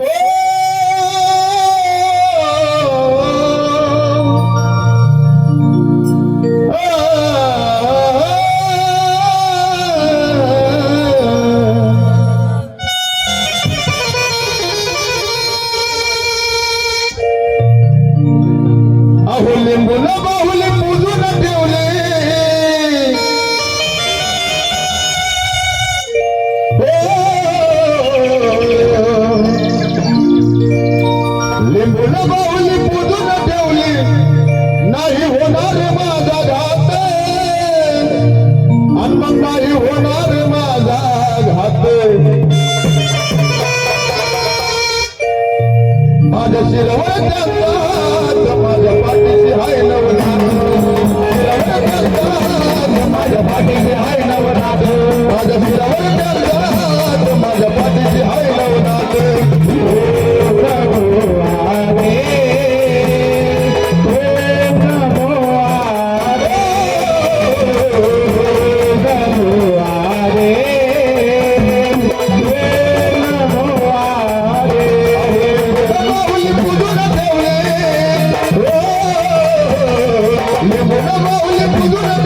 oh, oh, oh. Lord, the Lord. Vamos, William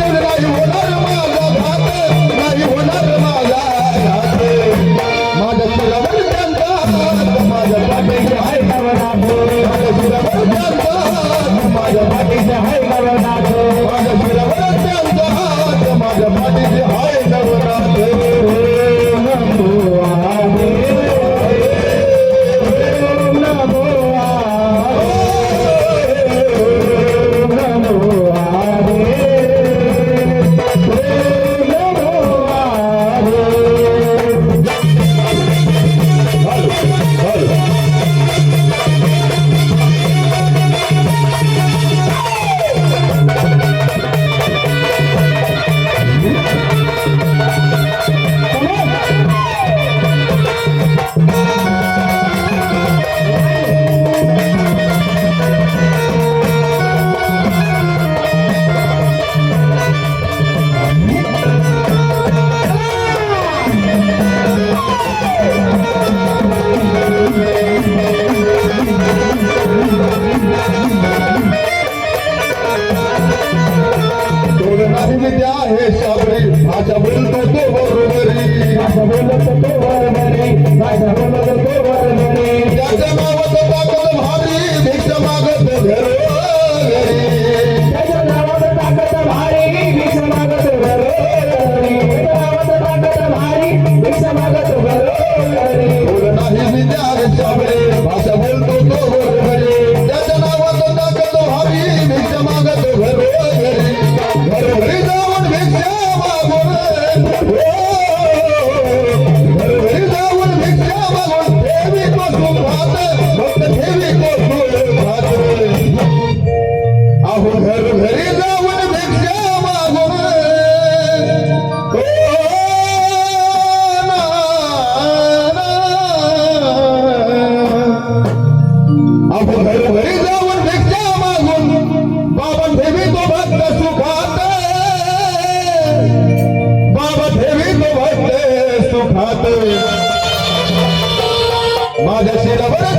माझ्याशी रबर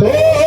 Oh!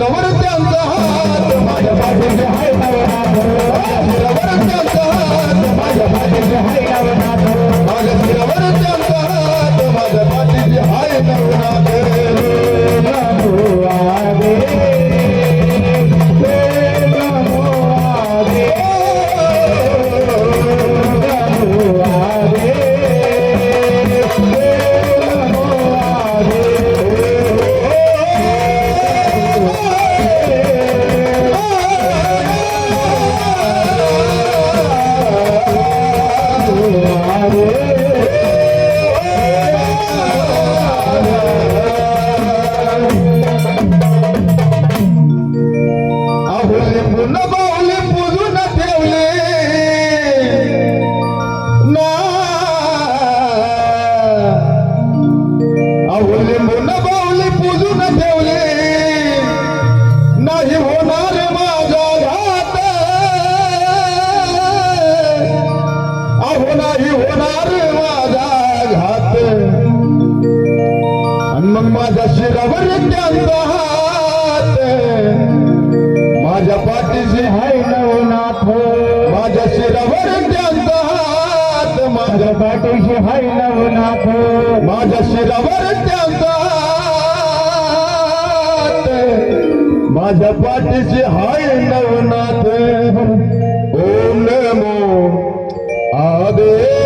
রমণীতে অন্তহার माझ्या शिरावर त्यांचा हात. माझ्या पाठीशी हाय नवनाथ. माझ्या शिरावर त्यांचा हात. माझ्या पाठीशी हाय नवनाथ. माझ्या शिरावर त्यांचा माझ्या पाठीशी हाय नवनाथ ओम नमो आदे